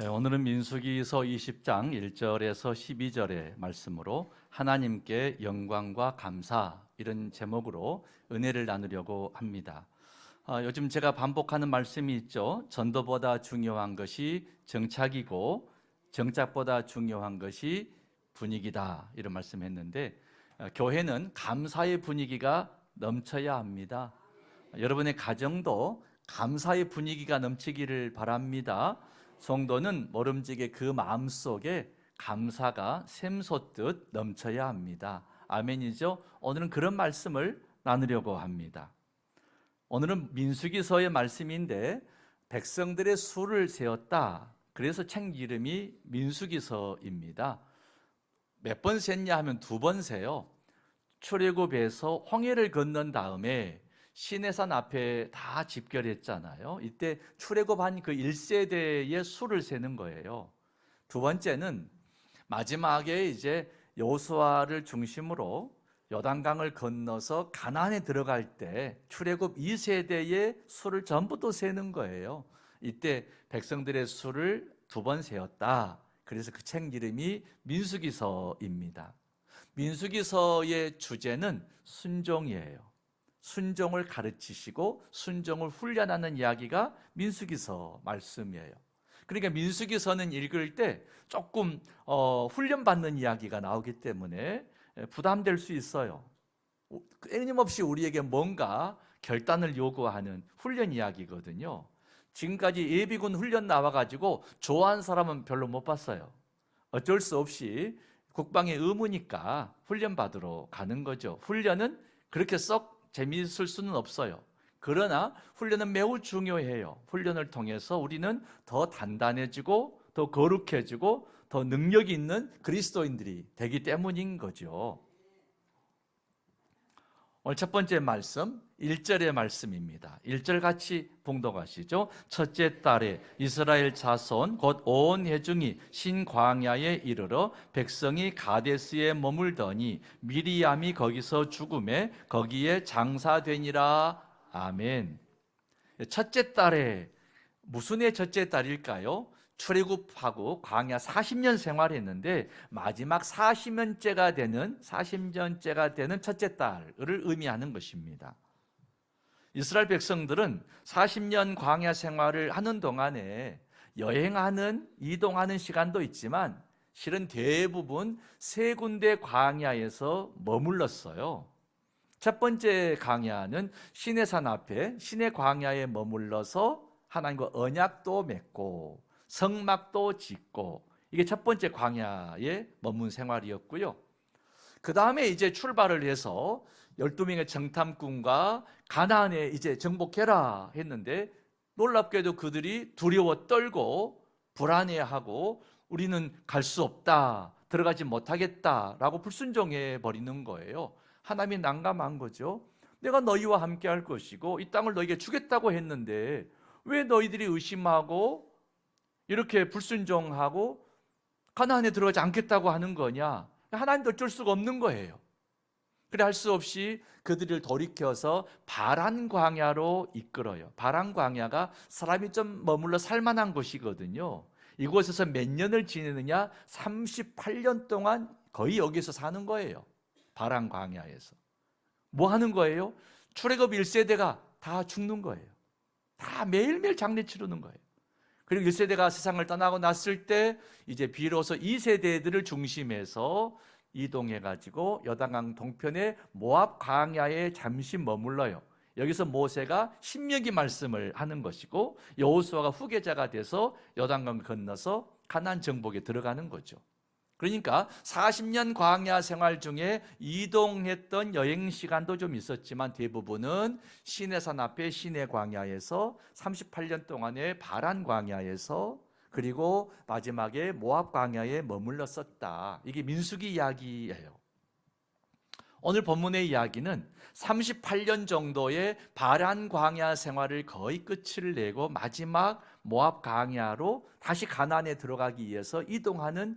예, 오늘은 민수기서 20장 1절에서 12절의 말씀으로 하나님께 영광과 감사 이런 제목으로 은혜를 나누려고 합니다. 아, 요즘 제가 반복하는 말씀이 있죠. 전도보다 중요한 것이 정착이고 정착보다 중요한 것이 분위기다 이런 말씀했는데 아, 교회는 감사의 분위기가 넘쳐야 합니다. 여러분의 가정도 감사의 분위기가 넘치기를 바랍니다. 성도는 모름지게 그 마음 속에 감사가 샘솟듯 넘쳐야 합니다. 아멘이죠? 오늘은 그런 말씀을 나누려고 합니다. 오늘은 민수기서의 말씀인데 백성들의 수를 세었다. 그래서 책 이름이 민수기서입니다. 몇 번 셌냐 하면 두 번 세요. 출애굽에서 홍해를 건넌 다음에 시내산 앞에 다 집결했잖아요. 이때 출애굽한 그 1세대의 수를 세는 거예요. 두 번째는 마지막에 이제 여호수아를 중심으로 요단강을 건너서 가나안에 들어갈 때 출애굽 2세대의 수를 전부 또 세는 거예요. 이때 백성들의 수를 두 번 세었다. 그래서 그 책 이름이 민수기서입니다. 민수기서의 주제는 순종이에요. 순종을 가르치시고 순종을 훈련하는 이야기가 민수기서 말씀이에요. 그러니까 민수기서는 읽을 때 조금 어, 훈련받는 이야기가 나오기 때문에 부담될 수 있어요. 끊임없이 우리에게 뭔가 결단을 요구하는 훈련 이야기거든요. 지금까지 예비군 훈련 나와가지고 좋아하는 사람은 별로 못 봤어요. 어쩔 수 없이 국방의 의무니까 훈련 받으러 가는 거죠. 훈련은 그렇게 썩 재미있을 수는 없어요. 그러나 훈련은 매우 중요해요. 훈련을 통해서 우리는 더 단단해지고 더 거룩해지고 더 능력 있는 그리스도인들이 되기 때문인 거죠. 오늘 첫 번째 말씀 1절의 말씀입니다. 1절 같이 봉독하시죠. 첫째 달에 이스라엘 자손 곧 온 회중이 신광야에 이르러 백성이 가데스에 머물더니 미리암이 거기서 죽음에 거기에 장사되니라. 아멘. 첫째 달에 무슨 해 첫째 달일까요? 출애굽하고 광야 40년 생활했는데 마지막 40년째가 되는 40년째가 되는 첫째 달을 의미하는 것입니다. 이스라엘 백성들은 40년 광야 생활을 하는 동안에 여행하는 이동하는 시간도 있지만 실은 대부분 세 군데 광야에서 머물렀어요. 첫 번째 광야는 시내산 앞에 시내 광야에 머물러서 하나님과 언약도 맺고 성막도 짓고 이게 첫 번째 광야의 머문 생활이었고요. 그 다음에 이제 출발을 해서 12명의 정탐꾼과 가나안에 이제 정복해라 했는데 놀랍게도 그들이 두려워 떨고 불안해하고 우리는 갈 수 없다. 들어가지 못하겠다라고 불순종해 버리는 거예요. 하나님이 난감한 거죠. 내가 너희와 함께 할 것이고 이 땅을 너희에게 주겠다고 했는데 왜 너희들이 의심하고 이렇게 불순종하고 가나안에 들어가지 않겠다고 하는 거냐? 하나님도 어쩔 수가 없는 거예요. 그래 할 수 없이 그들을 돌이켜서 바란 광야로 이끌어요. 바란 광야가 사람이 좀 머물러 살만한 곳이거든요. 이곳에서 몇 년을 지내느냐? 38년 동안 거의 여기서 사는 거예요. 바란 광야에서. 뭐 하는 거예요? 출애굽 1세대가 다 죽는 거예요. 다 매일매일 장례 치르는 거예요. 그리고 1세대가 세상을 떠나고 났을 때 이제 비로소 2세대들을 중심해서 이동해 가지고 여당강 동편의 모압 광야에 잠시 머물러요. 여기서 모세가 신명기 말씀을 하는 것이고 여호수아가 후계자가 돼서 여당강 건너서 가나안 정복에 들어가는 거죠. 그러니까 40년 광야 생활 중에 이동했던 여행 시간도 좀 있었지만 대부분은 시내산 앞에 시내 광야에서 38년 동안의 바란 광야에서 그리고 마지막에 모압 광야에 머물렀었다. 이게 민수기 이야기예요. 오늘 본문의 이야기는 38년 정도의 바란 광야 생활을 거의 끝을 내고 마지막 모압 광야로 다시 가나안에 들어가기 위해서 이동하는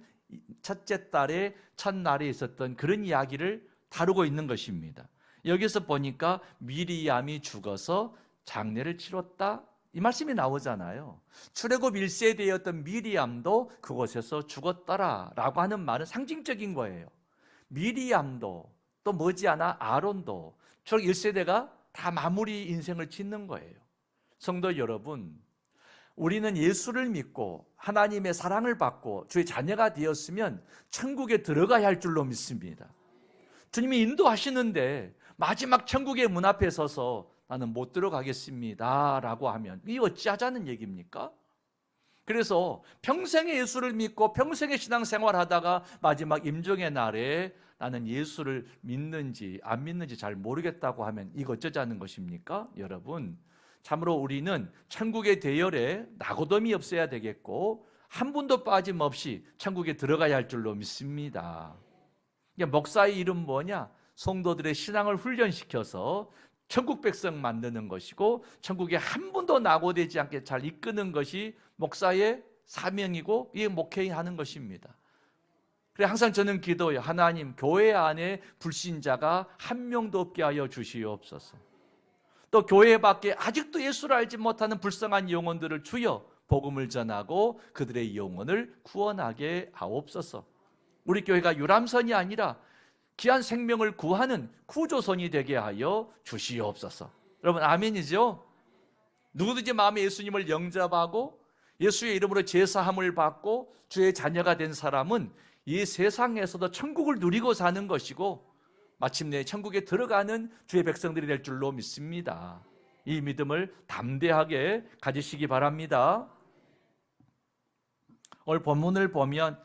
첫째 달의 첫날에 있었던 그런 이야기를 다루고 있는 것입니다. 여기서 보니까 미리암이 죽어서 장례를 치렀다 이 말씀이 나오잖아요. 출애굽 1세대였던 미리암도 그곳에서 죽었더라라고 하는 말은 상징적인 거예요. 미리암도 또 머지않아 아론도 출애굽 1세대가 다 마무리 인생을 짓는 거예요. 성도 여러분, 우리는 예수를 믿고 하나님의 사랑을 받고 주의 자녀가 되었으면 천국에 들어가야 할 줄로 믿습니다. 주님이 인도하시는데 마지막 천국의 문 앞에 서서 나는 못 들어가겠습니다. 라고 하면 이 어찌하자는 얘기입니까? 그래서 평생의 예수를 믿고 평생의 신앙생활 하다가 마지막 임종의 날에 나는 예수를 믿는지 안 믿는지 잘 모르겠다고 하면 이거 어쩌자는 것입니까? 여러분, 참으로 우리는 천국의 대열에 나고덤이 없어야 되겠고 한 분도 빠짐없이 천국에 들어가야 할 줄로 믿습니다. 이게 목사의 이름 뭐냐? 성도들의 신앙을 훈련시켜서 천국 백성 만드는 것이고 천국에 한 분도 낙오되지 않게 잘 이끄는 것이 목사의 사명이고 이게 목회인 하는 것입니다. 그래 항상 저는 기도해요. 하나님 교회 안에 불신자가 한 명도 없게 하여 주시옵소서. 또 교회 밖에 아직도 예수를 알지 못하는 불쌍한 영혼들을 주여 복음을 전하고 그들의 영혼을 구원하게 하옵소서. 우리 교회가 유람선이 아니라 귀한 생명을 구하는 구조선이 되게 하여 주시옵소서. 여러분 아멘이죠? 누구든지 마음에 예수님을 영접하고 예수의 이름으로 제사함을 받고 주의 자녀가 된 사람은 이 세상에서도 천국을 누리고 사는 것이고 마침내 천국에 들어가는 주의 백성들이 될 줄로 믿습니다. 이 믿음을 담대하게 가지시기 바랍니다. 오늘 본문을 보면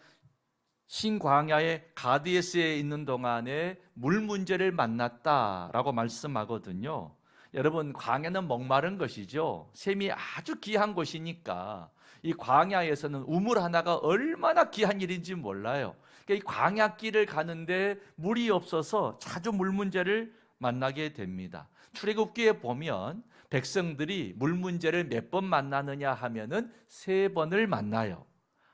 신광야의 가디에스에 있는 동안에 물 문제를 만났다라고 말씀하거든요. 여러분 광야는 목마른 것이죠. 샘이 아주 귀한 곳이니까 이 광야에서는 우물 하나가 얼마나 귀한 일인지 몰라요. 그러니까 이 광야길을 가는데 물이 없어서 자주 물 문제를 만나게 됩니다. 출애굽기에 보면 백성들이 물 문제를 몇 번 만나느냐 하면은 세 번을 만나요.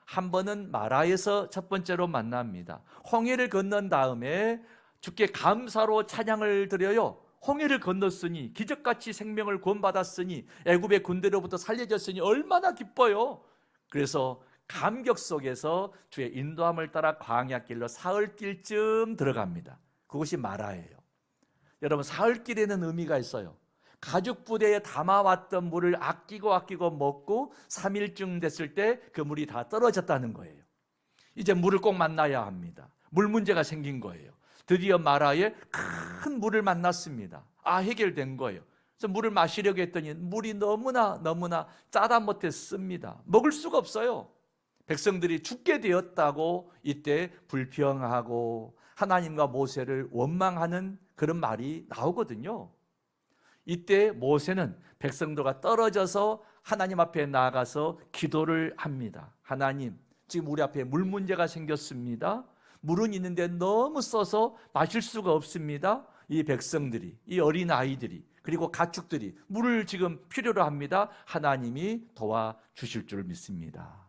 한 번은 마라에서 첫 번째로 만납니다. 홍해를 건넌 다음에 주께 감사로 찬양을 드려요. 홍해를 건넜으니 기적같이 생명을 구원받았으니 애굽의 군대로부터 살려졌으니 얼마나 기뻐요. 그래서 감격 속에서 주의 인도함을 따라 광야길로 사흘길쯤 들어갑니다. 그것이 마라예요. 여러분 사흘길에는 의미가 있어요. 가죽 부대에 담아왔던 물을 아끼고 아끼고 먹고 3일쯤 됐을 때 그 물이 다 떨어졌다는 거예요. 이제 물을 꼭 만나야 합니다. 물 문제가 생긴 거예요. 드디어 마라에 큰 물을 만났습니다. 아, 해결된 거예요. 그래서 물을 마시려고 했더니 물이 너무나 너무나 짜다 못했습니다. 먹을 수가 없어요. 백성들이 죽게 되었다고 이때 불평하고 하나님과 모세를 원망하는 그런 말이 나오거든요. 이때 모세는 백성들과 떨어져서 하나님 앞에 나아가서 기도를 합니다. 하나님, 지금 우리 앞에 물 문제가 생겼습니다. 물은 있는데 너무 써서 마실 수가 없습니다. 이 백성들이, 이 어린 아이들이, 그리고 가축들이 물을 지금 필요로 합니다. 하나님이 도와 주실 줄 믿습니다.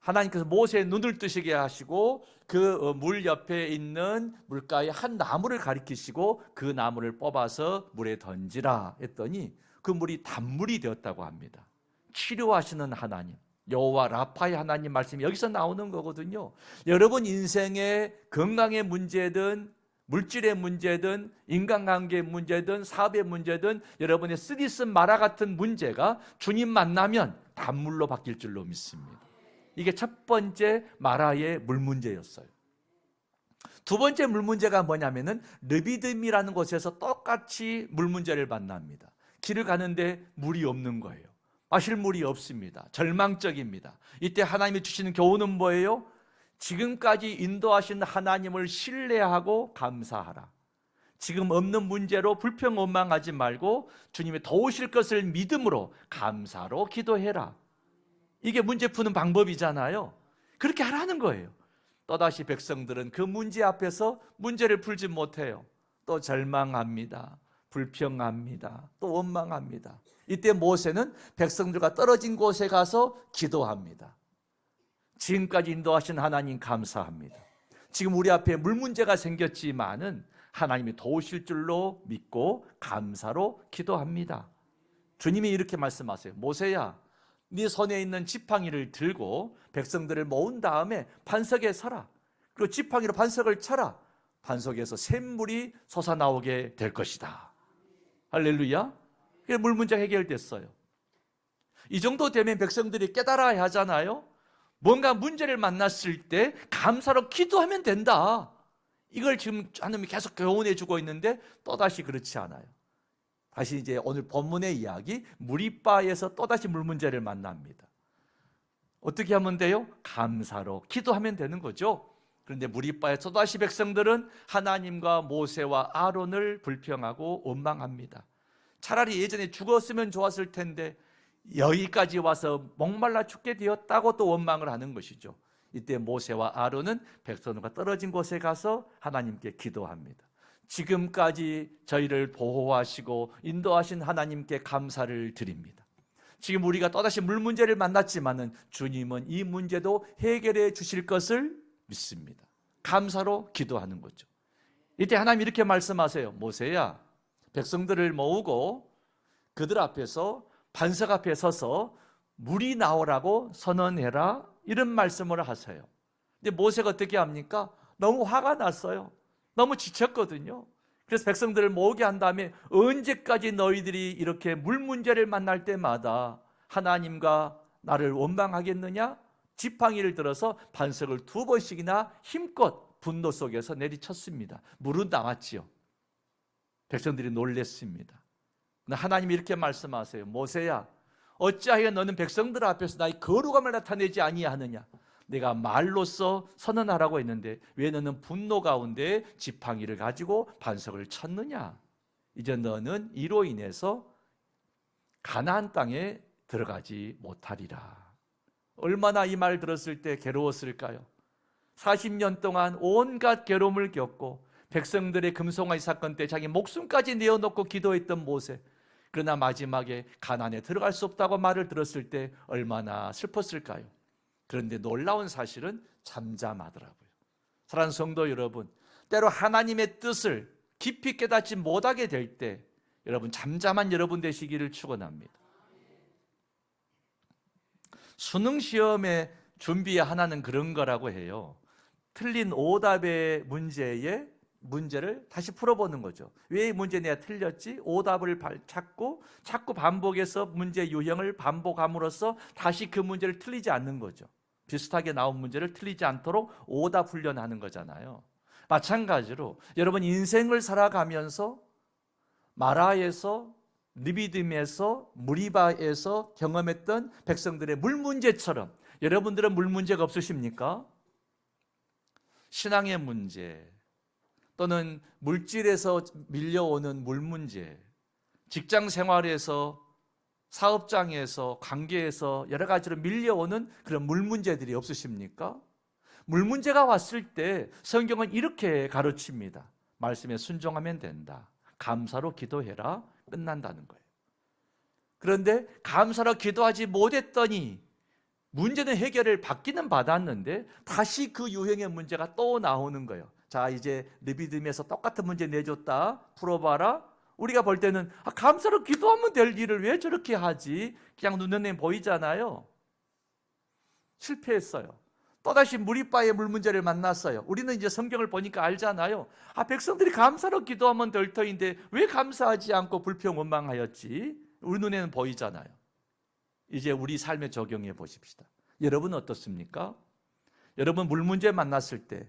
하나님께서 모세의 눈을 뜨시게 하시고 그 물 옆에 있는 물가에 한 나무를 가리키시고 그 나무를 뽑아서 물에 던지라 했더니 그 물이 단물이 되었다고 합니다. 치료하시는 하나님. 여호와 라파의 하나님 말씀이 여기서 나오는 거거든요. 여러분 인생의 건강의 문제든 물질의 문제든 인간관계의 문제든 사업의 문제든 여러분의 쓰디쓴 마라 같은 문제가 주님 만나면 단물로 바뀔 줄로 믿습니다. 이게 첫 번째 마라의 물 문제였어요. 두 번째 물 문제가 뭐냐면은 르비듬이라는 곳에서 똑같이 물 문제를 만납니다. 길을 가는데 물이 없는 거예요. 마실 물이 없습니다. 절망적입니다. 이때 하나님이 주시는 교훈은 뭐예요? 지금까지 인도하신 하나님을 신뢰하고 감사하라. 지금 없는 문제로 불평 원망하지 말고 주님이 도우실 것을 믿음으로 감사로 기도해라. 이게 문제 푸는 방법이잖아요. 그렇게 하라는 거예요. 또다시 백성들은 그 문제 앞에서 문제를 풀지 못해요. 또 절망합니다. 불평합니다. 또 원망합니다. 이때 모세는 백성들과 떨어진 곳에 가서 기도합니다. 지금까지 인도하신 하나님 감사합니다. 지금 우리 앞에 물 문제가 생겼지만은 하나님이 도우실 줄로 믿고 감사로 기도합니다. 주님이 이렇게 말씀하세요. 모세야, 네 손에 있는 지팡이를 들고 백성들을 모은 다음에 반석에 서라. 그리고 지팡이로 반석을 쳐라. 반석에서 샘물이 솟아나오게 될 것이다. 할렐루야. 그래 물 문제 해결됐어요. 이 정도 되면 백성들이 깨달아야 하잖아요. 뭔가 문제를 만났을 때 감사로 기도하면 된다. 이걸 지금 하나님이 계속 교훈해 주고 있는데 또다시 그렇지 않아요. 다시 이제 오늘 본문의 이야기 무리바에서 또다시 물 문제를 만납니다. 어떻게 하면 돼요? 감사로 기도하면 되는 거죠. 그런데 무리바에 또다시 백성들은 하나님과 모세와 아론을 불평하고 원망합니다. 차라리 예전에 죽었으면 좋았을 텐데 여기까지 와서 목말라 죽게 되었다고 또 원망을 하는 것이죠. 이때 모세와 아론은 백성과 떨어진 곳에 가서 하나님께 기도합니다. 지금까지 저희를 보호하시고 인도하신 하나님께 감사를 드립니다. 지금 우리가 또다시 물 문제를 만났지만은 주님은 이 문제도 해결해 주실 것을 믿습니다. 감사로 기도하는 거죠. 이때 하나님 이렇게 말씀하세요. 모세야, 백성들을 모으고 그들 앞에서 반석 앞에 서서 물이 나오라고 선언해라. 이런 말씀을 하세요. 근데 모세가 어떻게 합니까? 너무 화가 났어요. 너무 지쳤거든요. 그래서 백성들을 모으게 한 다음에 언제까지 너희들이 이렇게 물 문제를 만날 때마다 하나님과 나를 원망하겠느냐? 지팡이를 들어서 반석을 두 번씩이나 힘껏 분노 속에서 내리쳤습니다. 물은 나왔지요. 백성들이 놀랬습니다. 하나님이 이렇게 말씀하세요. 모세야, 어찌하여 너는 백성들 앞에서 나의 거룩함을 나타내지 아니하느냐? 내가 말로써 선언하라고 했는데 왜 너는 분노 가운데 지팡이를 가지고 반석을 쳤느냐? 이제 너는 이로 인해서 가나안 땅에 들어가지 못하리라. 얼마나 이 말 들었을 때 괴로웠을까요? 40년 동안 온갖 괴로움을 겪고 백성들의 금송아지 사건 때 자기 목숨까지 내어놓고 기도했던 모세. 그러나 마지막에 가난에 들어갈 수 없다고 말을 들었을 때 얼마나 슬펐을까요? 그런데 놀라운 사실은 잠잠하더라고요. 사랑하는 성도 여러분, 때로 하나님의 뜻을 깊이 깨닫지 못하게 될 때 여러분 잠잠한 여러분 되시기를 축원합니다. 수능 시험의 준비 하나는 그런 거라고 해요. 틀린 오답의 문제에 문제를 다시 풀어보는 거죠. 왜 이 문제 내가 틀렸지? 오답을 찾고 자꾸 반복해서 문제 유형을 반복함으로써 다시 그 문제를 틀리지 않는 거죠. 비슷하게 나온 문제를 틀리지 않도록 오답 훈련하는 거잖아요. 마찬가지로 여러분 인생을 살아가면서 마라에서 느비딤에서 무리바에서 경험했던 백성들의 물 문제처럼 여러분들은 물 문제가 없으십니까? 신앙의 문제, 또는 물질에서 밀려오는 물 문제, 직장 생활에서 사업장에서 관계에서 여러 가지로 밀려오는 그런 물 문제들이 없으십니까? 물 문제가 왔을 때 성경은 이렇게 가르칩니다. 말씀에 순종하면 된다. 감사로 기도해라. 끝난다는 거예요. 그런데 감사로 기도하지 못했더니 문제는 해결을 받기는 받았는데 다시 그 유형의 문제가 또 나오는 거예요. 자, 이제 르비딤에서 똑같은 문제 내줬다. 풀어봐라. 우리가 볼 때는 아, 감사로 기도하면 될 일을 왜 저렇게 하지? 그냥 눈에 보이잖아요. 실패했어요. 또다시 무리바의 물 문제를 만났어요. 우리는 이제 성경을 보니까 알잖아요. 아, 백성들이 감사로 기도하면 될 터인데 왜 감사하지 않고 불평 원망하였지? 우리 눈에는 보이잖아요. 이제 우리 삶에 적용해 보십시다. 여러분 어떻습니까? 여러분 물 문제 만났을 때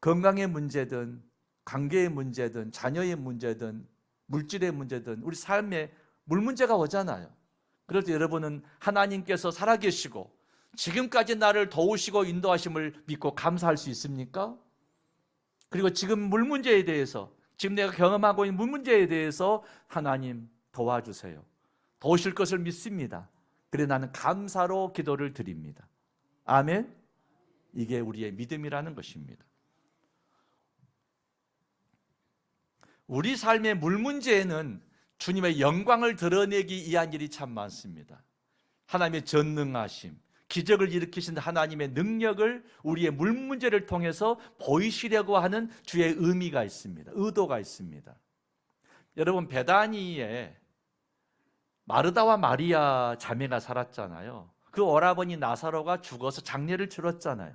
건강의 문제든 관계의 문제든 자녀의 문제든 물질의 문제든 우리 삶에 물 문제가 오잖아요. 그럴 때 여러분은 하나님께서 살아계시고 지금까지 나를 도우시고 인도하심을 믿고 감사할 수 있습니까? 그리고 지금 물 문제에 대해서 지금 내가 경험하고 있는 물 문제에 대해서 하나님 도와주세요. 도우실 것을 믿습니다. 그래 나는 감사로 기도를 드립니다. 아멘. 이게 우리의 믿음이라는 것입니다. 우리 삶의 물 문제에는 주님의 영광을 드러내기 위한 일이 참 많습니다. 하나님의 전능하심, 기적을 일으키신 하나님의 능력을 우리의 물 문제를 통해서 보이시려고 하는 주의 의미가 있습니다. 의도가 있습니다. 여러분 베다니에 마르다와 마리아 자매가 살았잖아요. 그 오라버니 나사로가 죽어서 장례를 치렀잖아요.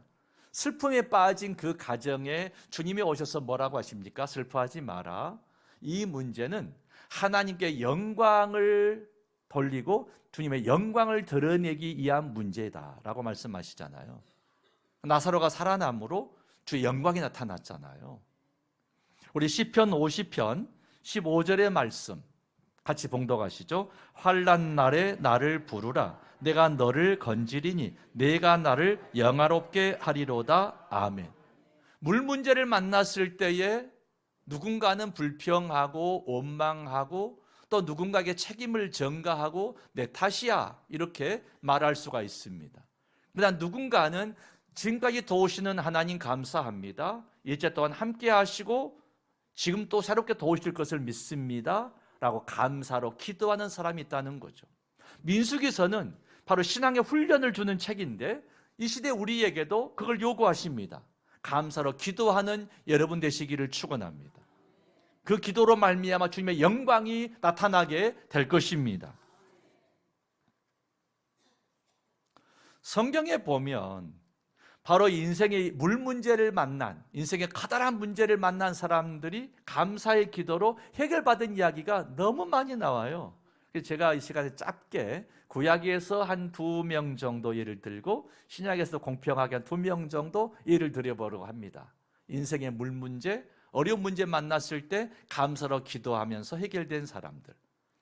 슬픔에 빠진 그 가정에 주님이 오셔서 뭐라고 하십니까? 슬퍼하지 마라. 이 문제는 하나님께 영광을 돌리고 주님의 영광을 드러내기 위한 문제다라고 말씀하시잖아요. 나사로가 살아남으로 주의 영광이 나타났잖아요. 우리 시편 50편 15절의 말씀 같이 봉독하시죠. 환난 날에 나를 부르라. 내가 너를 건지리니 내가 나를 영화롭게 하리로다. 아멘. 물 문제를 만났을 때에 누군가는 불평하고 원망하고 또 누군가에게 책임을 전가하고 내 탓이야 이렇게 말할 수가 있습니다. 그러나 누군가는 지금까지 도우시는 하나님 감사합니다. 일제 동안 함께 하시고 지금 또 새롭게 도우실 것을 믿습니다. 라고 감사로 기도하는 사람이 있다는 거죠. 민수기서는 바로 신앙의 훈련을 주는 책인데 이 시대 우리에게도 그걸 요구하십니다. 감사로 기도하는 여러분 되시기를 축원합니다. 그 기도로 말미암아 주님의 영광이 나타나게 될 것입니다. 성경에 보면 바로 인생의 물 문제를 만난 인생의 커다란 문제를 만난 사람들이 감사의 기도로 해결받은 이야기가 너무 많이 나와요. 그래서 제가 이 시간에 짧게 구약에서 한 두 명 정도 예를 들고 신약에서 공평하게 한 두 명 정도 예를 들어보려고 합니다. 인생의 물 문제, 어려운 문제 만났을 때 감사로 기도하면서 해결된 사람들.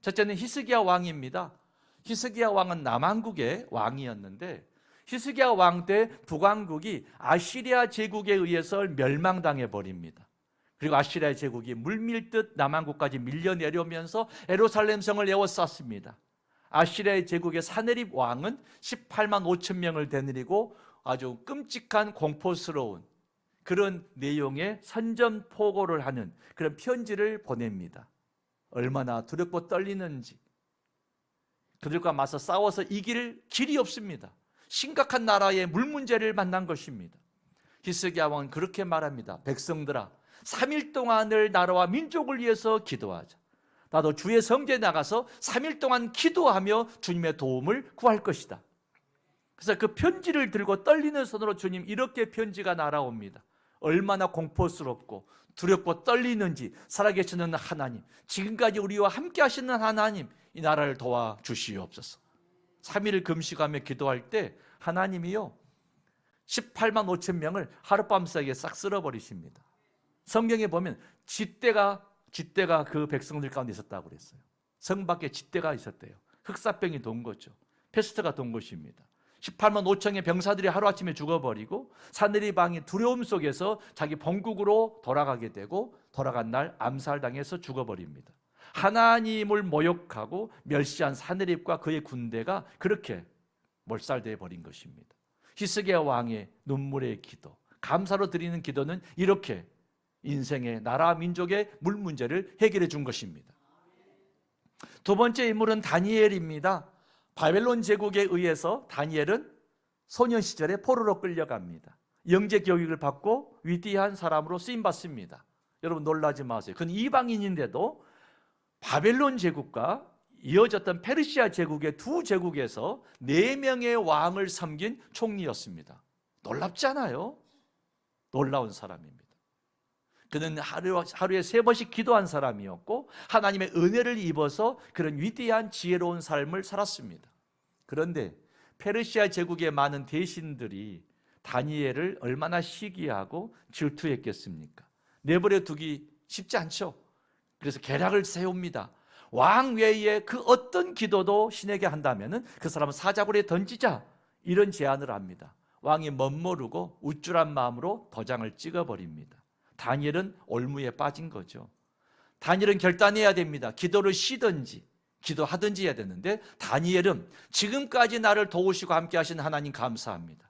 첫째는 히스기야 왕입니다. 히스기야 왕은 남한국의 왕이었는데 히스기야 왕 때 북왕국이 아시리아 제국에 의해서 멸망당해 버립니다. 그리고 아시리아 제국이 물밀듯 남한국까지 밀려 내려오면서 에루살렘 성을 에워쌌습니다. 아시리아 제국의 사네립 왕은 18만 5천 명을 되느리고 아주 끔찍한 공포스러운 그런 내용의 선전포고를 하는 그런 편지를 보냅니다. 얼마나 두렵고 떨리는지 그들과 맞서 싸워서 이길 길이 없습니다. 심각한 나라의 물 문제를 만난 것입니다. 히스기야 왕은 그렇게 말합니다. 백성들아, 3일 동안을 나라와 민족을 위해서 기도하자. 나도 주의 성전에 나가서 3일 동안 기도하며 주님의 도움을 구할 것이다. 그래서 그 편지를 들고 떨리는 손으로 주님 이렇게 편지가 날아옵니다. 얼마나 공포스럽고 두렵고 떨리는지 살아계시는 하나님, 지금까지 우리와 함께 하시는 하나님, 이 나라를 도와 주시옵소서. 3일을 금식하며 기도할 때 하나님이요 18만 5천 명을 하룻밤 사이에 싹 쓸어버리십니다. 성경에 보면 쥐떼가 쥐떼가 그 백성들 가운데 있었다고 그랬어요. 성 밖에 쥐떼가 있었대요. 흑사병이 돈 거죠. 페스트가 돈 것입니다. 18만 5천의 병사들이 하루아침에 죽어버리고 사내리방이 두려움 속에서 자기 본국으로 돌아가게 되고 돌아간 날 암살당해서 죽어버립니다. 하나님을 모욕하고 멸시한 사내립과 그의 군대가 그렇게 몰살되어 버린 것입니다. 히스기야 왕의 눈물의 기도, 감사로 드리는 기도는 이렇게 인생의 나라 민족의 물 문제를 해결해 준 것입니다. 두 번째 인물은 다니엘입니다. 바벨론 제국에 의해서 다니엘은 소년 시절에 포로로 끌려갑니다. 영재 교육을 받고 위대한 사람으로 쓰임 받습니다. 여러분 놀라지 마세요. 그는 이방인인데도 바벨론 제국과 이어졌던 페르시아 제국의 두 제국에서 네 명의 왕을 섬긴 총리였습니다. 놀랍지 않아요? 놀라운 사람입니다. 그는 하루, 하루에 세 번씩 기도한 사람이었고 하나님의 은혜를 입어서 그런 위대한 지혜로운 삶을 살았습니다. 그런데 페르시아 제국의 많은 대신들이 다니엘을 얼마나 시기하고 질투했겠습니까? 내버려 두기 쉽지 않죠. 그래서 계략을 세웁니다. 왕 외에 그 어떤 기도도 신에게 한다면 그 사람은 사자굴에 던지자 이런 제안을 합니다. 왕이 멋모르고 우쭐한 마음으로 도장을 찍어버립니다. 다니엘은 올무에 빠진 거죠. 다니엘은 결단해야 됩니다. 기도를 쉬든지 기도하든지 해야 되는데 다니엘은 지금까지 나를 도우시고 함께 하신 하나님 감사합니다.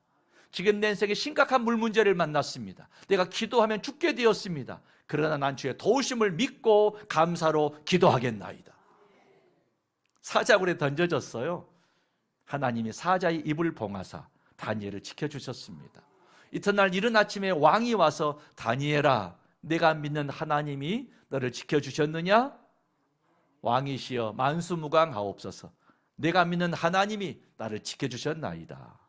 지금 내 인생에 심각한 물 문제를 만났습니다. 내가 기도하면 죽게 되었습니다. 그러나 난 주의 도우심을 믿고 감사로 기도하겠나이다. 사자굴에 던져졌어요. 하나님이 사자의 입을 봉하사 다니엘을 지켜주셨습니다. 이튿날 이른 아침에 왕이 와서 다니엘아 내가 믿는 하나님이 너를 지켜주셨느냐? 왕이시여 만수무강하옵소서. 내가 믿는 하나님이 나를 지켜주셨나이다.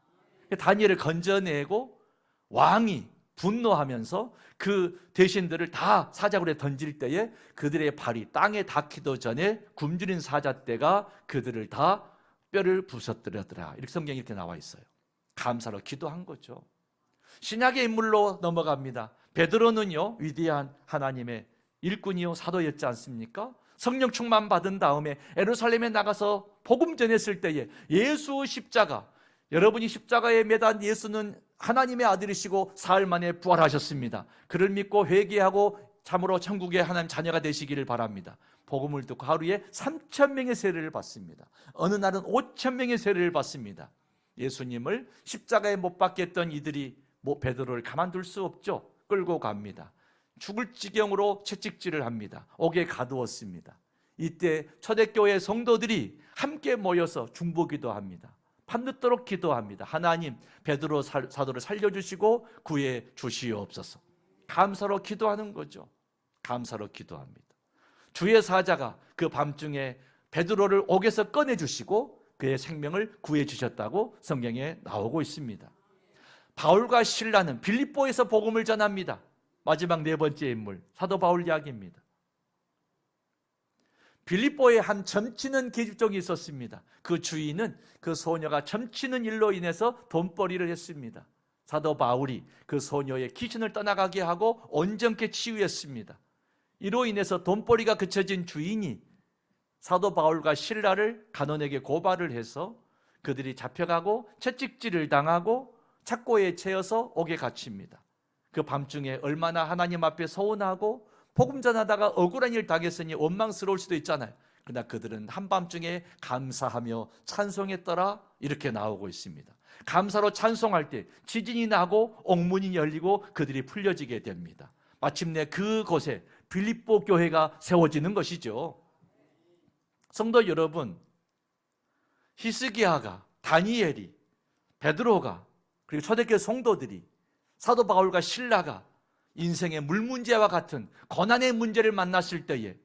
다니엘을 건져내고 왕이 분노하면서 그 대신들을 다 사자굴에 던질 때에 그들의 발이 땅에 닿기도 전에 굶주린 사자 떼가 그들을 다 뼈를 부서뜨렸더라. 이렇게 성경에 이렇게 나와 있어요. 감사로 기도한 거죠. 신약의 인물로 넘어갑니다. 베드로는요 위대한 하나님의 일꾼이요 사도였지 않습니까? 성령 충만 받은 다음에 에루살렘에 나가서 복음 전했을 때에 예수 십자가 여러분이 십자가에 매단 예수는 하나님의 아들이시고 사흘 만에 부활하셨습니다. 그를 믿고 회개하고 참으로 천국의 하나님 자녀가 되시기를 바랍니다. 복음을 듣고 하루에 3천 명의 세례를 받습니다. 어느 날은 5천 명의 세례를 받습니다. 예수님을 십자가에 못 박겠던 이들이 뭐 베드로를 가만둘 수 없죠. 끌고 갑니다. 죽을 지경으로 채찍질을 합니다. 옥에 가두었습니다. 이때 초대교회 성도들이 함께 모여서 중보기도 합니다. 밤늦도록 기도합니다. 하나님, 베드로 살- 사도를 살려주시고 구해 주시옵소서. 감사로 기도하는 거죠. 감사로 기도합니다. 주의 사자가 그 밤중에 베드로를 옥에서 꺼내 주시고 그의 생명을 구해 주셨다고 성경에 나오고 있습니다. 바울과 신라는 빌립보에서 복음을 전합니다. 마지막 네 번째 인물 사도 바울 이야기입니다. 빌립보에 한 점치는 계집종이 있었습니다. 그 주인은 그 소녀가 점치는 일로 인해서 돈벌이를 했습니다. 사도 바울이 그 소녀의 귀신을 떠나가게 하고 온전케 치유했습니다. 이로 인해서 돈벌이가 그쳐진 주인이 사도 바울과 신라를 간원에게 고발을 해서 그들이 잡혀가고 채찍질을 당하고 착고에 채여서 옥에 갇힙니다. 그 밤중에 얼마나 하나님 앞에 서운하고 복음 전하다가 억울한 일 당했으니 원망스러울 수도 있잖아요. 그러나 그들은 한밤중에 감사하며 찬송했더라 이렇게 나오고 있습니다. 감사로 찬송할 때 지진이 나고 옥문이 열리고 그들이 풀려지게 됩니다. 마침내 그곳에 빌립보 교회가 세워지는 것이죠. 성도 여러분, 히스기야가 다니엘이 베드로가 그리고 초대교회 성도들이 사도 바울과 신라가 인생의 물 문제와 같은 고난의 문제를 만났을 때에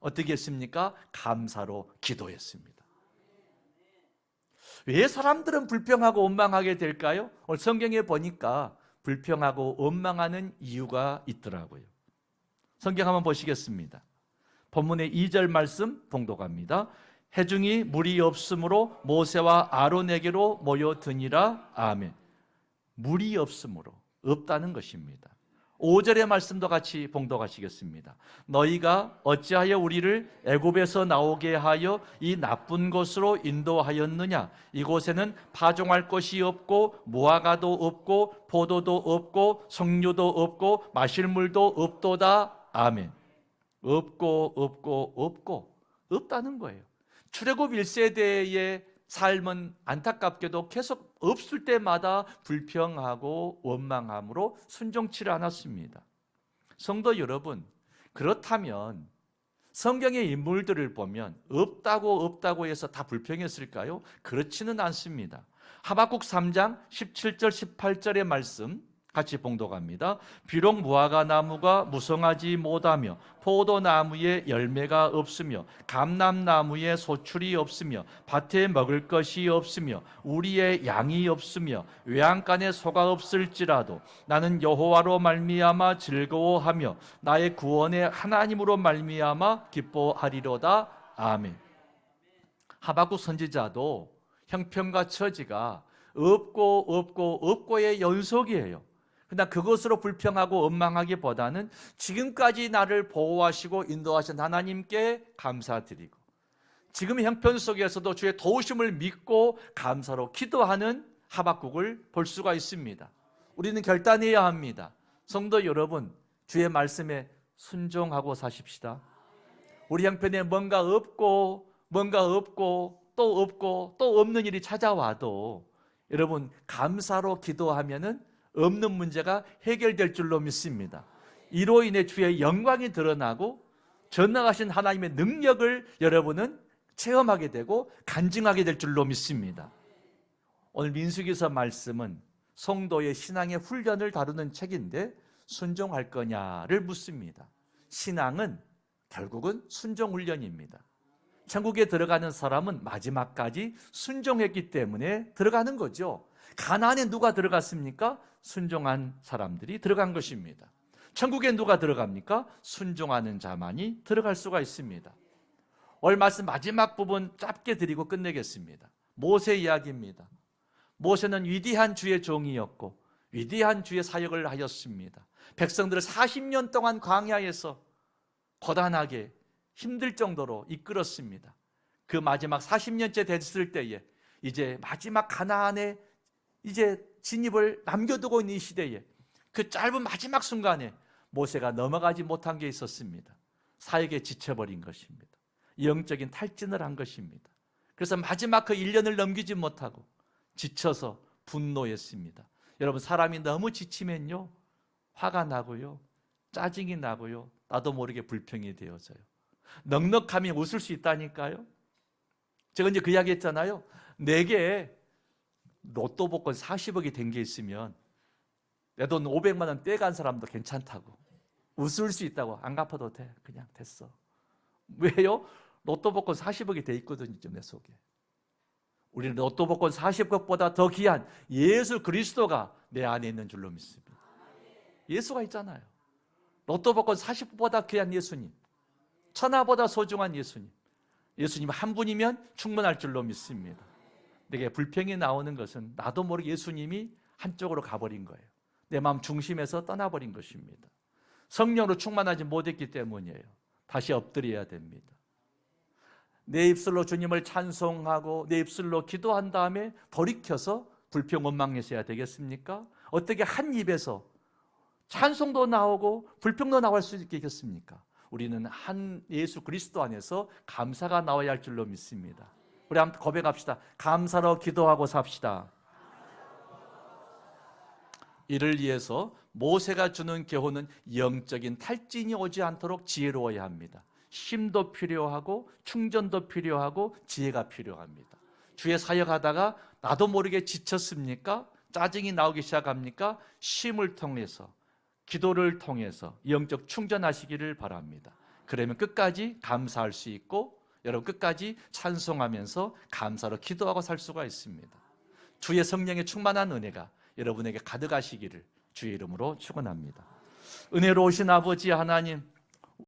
어떻게 했습니까? 감사로 기도했습니다. 왜 사람들은 불평하고 원망하게 될까요? 오늘 성경에 보니까 불평하고 원망하는 이유가 있더라고요. 성경 한번 보시겠습니다. 본문의 2절 말씀 봉독합니다. 해중이 물이 없으므로 모세와 아론에게로 모여드니라. 아멘. 물이 없으므로 없다는 것입니다. 5절의 말씀도 같이 봉독하시겠습니다. 너희가 어찌하여 우리를 애굽에서 나오게 하여 이 나쁜 곳으로 인도하였느냐? 이곳에는 파종할 것이 없고 무화과도 없고 포도도 없고 석류도 없고 마실 물도 없도다. 아멘. 없고 없고 없고 없다는 거예요. 출애굽 1세대의 삶은 안타깝게도 계속 없을 때마다 불평하고 원망함으로 순종치를 않았습니다. 성도 여러분, 그렇다면 성경의 인물들을 보면 없다고 없다고 해서 다 불평했을까요? 그렇지는 않습니다. 하박국 3장 17절 18절의 말씀 같이 봉독합니다. 비록 무화과 나무가 무성하지 못하며 포도나무에 열매가 없으며 감람나무에 소출이 없으며 밭에 먹을 것이 없으며 우리의 양이 없으며 외양간에 소가 없을지라도 나는 여호와로 말미암아 즐거워하며 나의 구원의 하나님으로 말미암아 기뻐하리로다. 아멘. 하박국 선지자도 형편과 처지가 없고 없고 없고의 연속이에요. 그러나 그것으로 불평하고 원망하기보다는 지금까지 나를 보호하시고 인도하신 하나님께 감사드리고 지금 형편 속에서도 주의 도우심을 믿고 감사로 기도하는 하박국을 볼 수가 있습니다. 우리는 결단해야 합니다. 성도 여러분, 주의 말씀에 순종하고 사십시다. 우리 형편에 뭔가 없고 뭔가 없고 또 없고 또 없는 일이 찾아와도 여러분 감사로 기도하면은 없는 문제가 해결될 줄로 믿습니다. 이로 인해 주의 영광이 드러나고 전능하신 하나님의 능력을 여러분은 체험하게 되고 간증하게 될 줄로 믿습니다. 오늘 민수기서 말씀은 성도의 신앙의 훈련을 다루는 책인데 순종할 거냐를 묻습니다. 신앙은 결국은 순종 훈련입니다. 천국에 들어가는 사람은 마지막까지 순종했기 때문에 들어가는 거죠. 가나안에 누가 들어갔습니까? 순종한 사람들이 들어간 것입니다. 천국에 누가 들어갑니까? 순종하는 자만이 들어갈 수가 있습니다. 오늘 말씀 마지막 부분 짧게 드리고 끝내겠습니다. 모세 이야기입니다. 모세는 위대한 주의 종이었고 위대한 주의 사역을 하였습니다. 백성들을 40년 동안 광야에서 고단하게 힘들 정도로 이끌었습니다. 그 마지막 40년째 됐을 때에 이제 마지막 가나안에 이제 진입을 남겨두고 있는 이 시대에 그 짧은 마지막 순간에 모세가 넘어가지 못한 게 있었습니다. 사역에 지쳐버린 것입니다. 영적인 탈진을 한 것입니다. 그래서 마지막 그 1년을 넘기지 못하고 지쳐서 분노했습니다. 여러분 사람이 너무 지치면요 화가 나고요 짜증이 나고요 나도 모르게 불평이 되어져요. 넉넉하면 웃을 수 있다니까요. 제가 이제 그 이야기 했잖아요. 내게 로또 복권 40억이 된 게 있으면 내 돈 500만 원 떼간 사람도 괜찮다고. 웃을 수 있다고. 안 갚아도 돼. 그냥 됐어. 왜요? 로또 복권 40억이 돼 있거든요, 지금 내 속에. 우리는 로또 복권 40억보다 더 귀한 예수 그리스도가 내 안에 있는 줄로 믿습니다. 예수가 있잖아요. 로또 복권 40억보다 귀한 예수님. 천하보다 소중한 예수님. 예수님 한 분이면 충분할 줄로 믿습니다. 내게 불평이 나오는 것은 나도 모르게 예수님이 한쪽으로 가버린 거예요. 내 마음 중심에서 떠나버린 것입니다. 성령으로 충만하지 못했기 때문이에요. 다시 엎드려야 됩니다. 내 입술로 주님을 찬송하고 내 입술로 기도한 다음에 돌이켜서 불평 원망해서 해야 되겠습니까? 어떻게 한 입에서 찬송도 나오고 불평도 나올 수 있겠습니까? 우리는 한 예수 그리스도 안에서 감사가 나와야 할 줄로 믿습니다. 우리 한번 고백합시다. 감사로 기도하고 삽시다. 이를 위해서 모세가 주는 교훈은 영적인 탈진이 오지 않도록 지혜로워야 합니다. 힘도 필요하고 충전도 필요하고 지혜가 필요합니다. 주의 사역하다가 나도 모르게 지쳤습니까? 짜증이 나오기 시작합니까? 쉼을 통해서 기도를 통해서 영적 충전하시기를 바랍니다. 그러면 끝까지 감사할 수 있고 여러분 끝까지 찬송하면서 감사로 기도하고 살 수가 있습니다. 주의 성령의 충만한 은혜가 여러분에게 가득하시기를 주의 이름으로 축원합니다. 은혜로우신 아버지 하나님